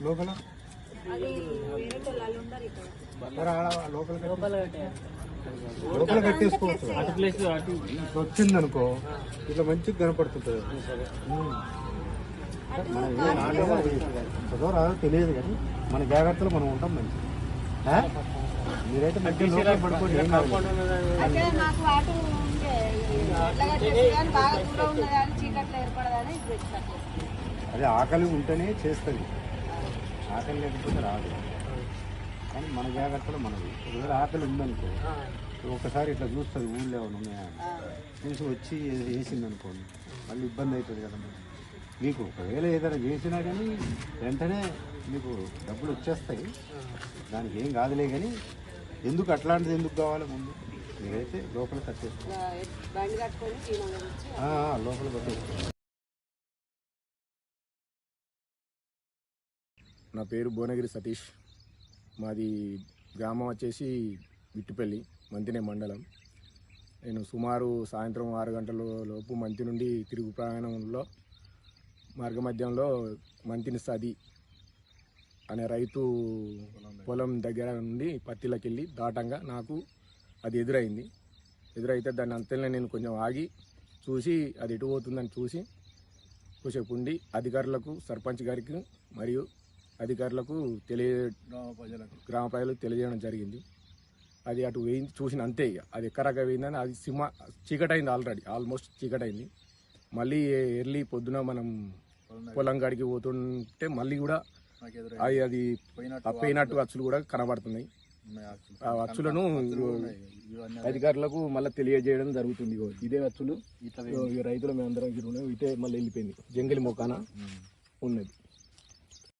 లోపల? లోపల కట్టేసుకోవచ్చు అటు ప్లేస్ అటు ఇట్లా వచ్చిందనుకో ఇట్లా మంచిగా అది చదవ రాదో తెలియదు కానీ మన జాగ్రత్తలో మనం ఉంటాం మంచి? మీరైతే మంచిగా లోపల పడుకోండి ఏం కాదు. అదే ఆకలి ఉంటేనే చేస్తుంది ఆకలి లేకపోతే రాదు. కానీ మన జాగ్రత్తలో మనది. ఒకవేళ ఆకలి ఉందనుకో ఒకసారి ఇట్లా చూస్తుంది ఊళ్ళో ఏమైనా ఉన్నాయా. చూసి వచ్చి వేసింది అనుకోండి మళ్ళీ ఇబ్బంది అవుతుంది కదా మరి. మీకు ఒకవేళ ఏదైనా చేసినా కానీ వెంటనే మీకు డబ్బులు వచ్చేస్తాయి. దానికి ఏం కాదులే కానీ ఎందుకు అట్లాంటిది ఎందుకు కావాలి ముందు? మీరైతే లోపల కట్టేసుకోండి లోపల కట్టేసుకోండి నా పేరు భువనగిరి సతీష్. మాది గ్రామం వచ్చేసి విట్టుపల్లి మంతినే మండలం. నేను సుమారు సాయంత్రం ఆరు గంటల లోపు మంతి నుండి తిరుగు ప్రయాణంలో మార్గమధ్యంలో మంతిని సది అనే రైతు పొలం దగ్గర నుండి పత్తిలోకి వెళ్ళి దాటంగా నాకు అది ఎదురైంది. ఎదురైతే దాన్ని అంతలో నేను కొంచెం ఆగి చూసి అది ఎటు పోతుందని చూసి కొద్దిసేపు ఉండి అధికారులకు సర్పంచ్ గారికి మరియు అధికారులకు తెలియ గ్రామ ప్రజలకు. తెలియజేయడం జరిగింది. అది అటు వేయి చూసిన అంతే ఇక. అది ఎక్కరాక వేయిందని అది సింహ చీకటైంది ఆల్రెడీ. ఆల్మోస్ట్ చీకటైంది. మళ్ళీ ఎర్లీ పొద్దున మనం పొలం కాడికి పోతుంటే మళ్ళీ కూడా అది అది పోయినట్టు అచ్చులు కూడా కనబడుతున్నాయి. ఆ అచ్చులను అధికారులకు మళ్ళీ తెలియజేయడం జరుగుతుంది ఇదే అచ్చులు. రైతుల మేమందరం ఇటే మళ్ళీ వెళ్ళిపోయింది. జంగిలి మొక్కన ఉన్నది.